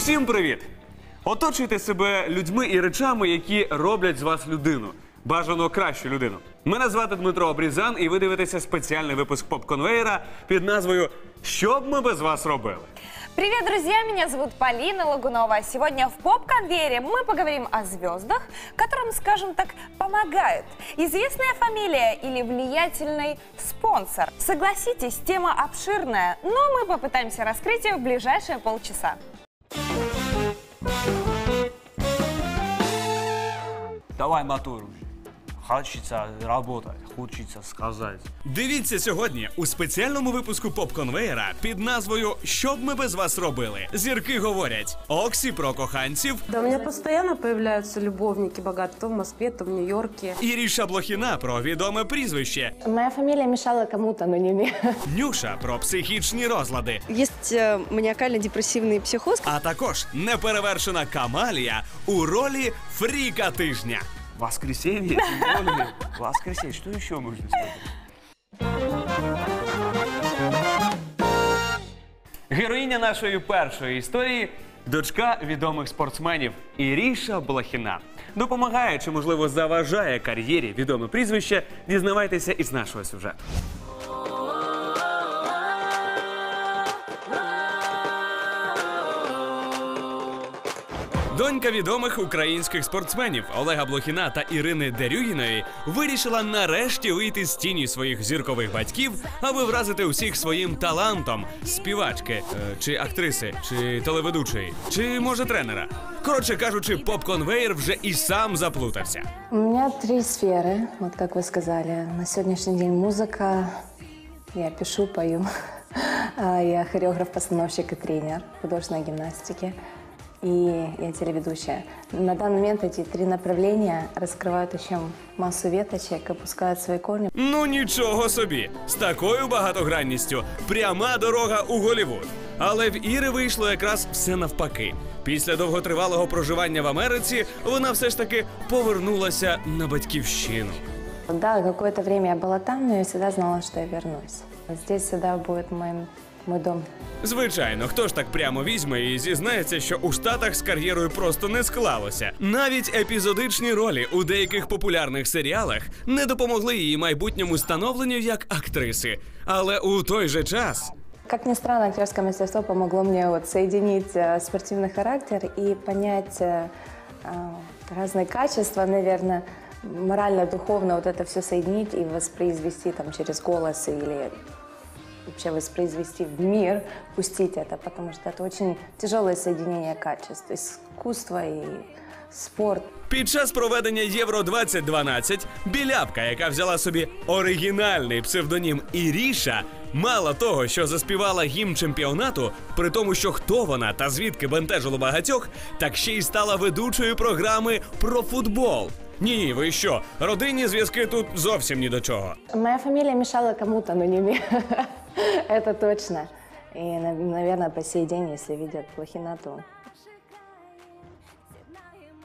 Усім привіт! Оточуйте себе людьми і речами, які роблять з вас людину. Бажано кращу людину. Мене звати Дмитро Обрізан, і ви дивитеся спеціальний випуск поп-конвейера під назвою Що б ми без вас робили? Привет, друзья! Меня зовут Полина Лагунова. Сегодня в поп-конвейере мы поговорим о звездах, которым, скажем так, помогают. Известная фамилия или влиятельный спонсор. Согласитесь, тема обширная, но мы попытаемся раскрыть ее в ближайшие полчаса. Давай мотор уже. Хочется работать, хочется сказать. Дивіться сьогодні у спеціальному випуску поп-конвейера під назвою Що б ми без вас робили? Зірки говорять Оксі про коханців, Да, у меня постоянно появляются любовники богатые, то в Москве, то в Нью-Йорке. Іріша Блохіна про відоме прізвище, Моя фамилия мешала кому-то, но не мне. Нюша про психічні розлади, Есть э, маниакально-депрессивный психоз. а також неперевершена Камалія у ролі Фріка тижня. Воскресенье, тем более. Воскресенье, что еще нужно сказать? Героїня нашої першої історії дочка відомих спортсменів Іріша Блохіна. Допомагає чи, можливо, заважає кар'єрі відоме прізвище. Дізнавайтеся із нашого сюжету. Донька відомих українських спортсменів Олега Блохіна та Ірини Дерюгіної вирішила нарешті вийти з тіні своїх зіркових батьків, аби вразити усіх своїм талантом співачки е, чи актриси, чи телеведучої, чи може тренера. Коротше кажучи, поп-конвейер вже і сам заплутався. У меня три сферы, вот как вы сказали. На сегодняшний день музыка, я пишу, пою. А, Я хореограф, постановщик и тренер художественной гимнастики. И я телеведущая. На данный момент эти три направления раскрывают еще массу веточек, опускают свои корни. Ну нічого собі, з такою багатогранністю пряма дорога у Голівуд. Але в Іри вийшло якраз все навпаки. Після довготривалого проживання в Америці вона все ж таки повернулася на батьківщину. Да, какое-то время я была там, но я всегда знала, что я вернусь. Здесь всегда будет мой, мой дом. Звичайно, хто ж так прямо візьме і зізнається, що у штатах з кар'єрою просто не склалося. Навіть епізодичні ролі у деяких популярних серіалах не допомогли її майбутньому становленню як актриси. Але у той же час Как ни странно, актерское мастерство помогло мне вот соединить э, спортивный характер и понять э, э, разные качества, наверное, морально-духовно вот это все соединить и воспроизвести там через голос или вообще воспроизвести в мир, пустить это, потому что это очень тяжелое соединение качеств, искусство и спорт. Під час проведення Євро 2012 білябка, яка взяла собі оригінальний псевдонім Іріша, мало того, що заспівала гімн чемпіонату, при тому, що хто вона та звідки бентежило багатьох, так ще й стала ведучою програми про футбол. Ні, ні, ви що? Родинні зв'язки тут зовсім ні до чого. Моя фамилия мешала кому-то, но не мне. Это точно. И, наверное, по сей день, если видят плохина, то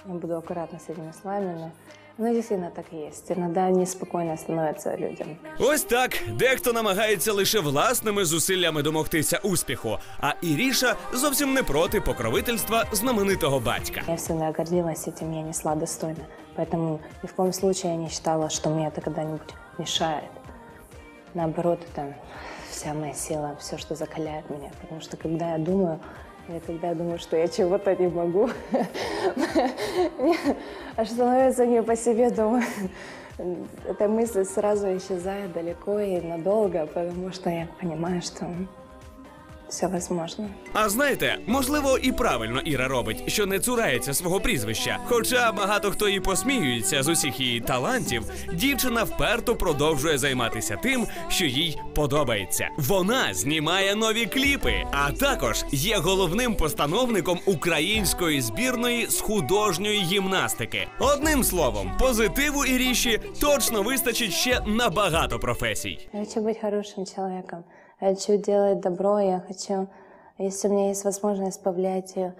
я буду аккуратна с этими словами, но, но действительно так и есть. Иногда неспокойно становится людям. Ось так дехто намагається лише власними зусиллями домогтися успіху, а Іріша зовсім не проти покровительства знаменитого батька. Я всегда гордилась этим, я несла достойно. Поэтому ни в коем случае я не считала, что мне это когда-нибудь мешает. Наоборот, это вся моя сила, все, что закаляет меня. Потому что когда я думаю, я думаю, что я чего-то не могу, аж становится не по себе, думаю, эта мысль сразу исчезает далеко и надолго, потому что я понимаю, что все возможно. А знаєте, можливо, і правильно Іра робить, що не цурається свого прізвища. Хоча багато хто і посміюється з усіх її талантів, дівчина вперто продовжує займатися тим, що їй подобається. Вона знімає нові кліпи, а також є головним постановником української збірної з художньої гімнастики. Одним словом, позитиву Іріші точно вистачить ще на багато професій. Я хочу быть хорошим человеком. Хочу делать добро. Я хочу, если у меня есть возможность повлиять и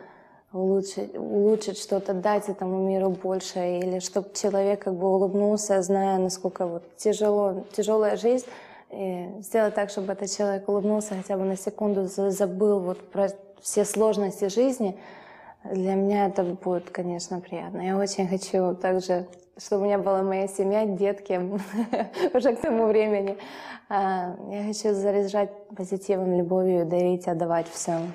улучшить, улучшить что-то, дать этому миру больше, или чтобы человек как бы улыбнулся, зная, насколько вот тяжело, тяжелая жизнь, и сделать так, чтобы этот человек улыбнулся хотя бы на секунду, за- забыл вот про все сложности жизни, Для меня это будет, конечно, приятно. Я очень хочу также, чтобы у меня была моя семья, детки уже к тому времени. Я хочу заряжать позитивом, любовью, дарить, отдавать всем.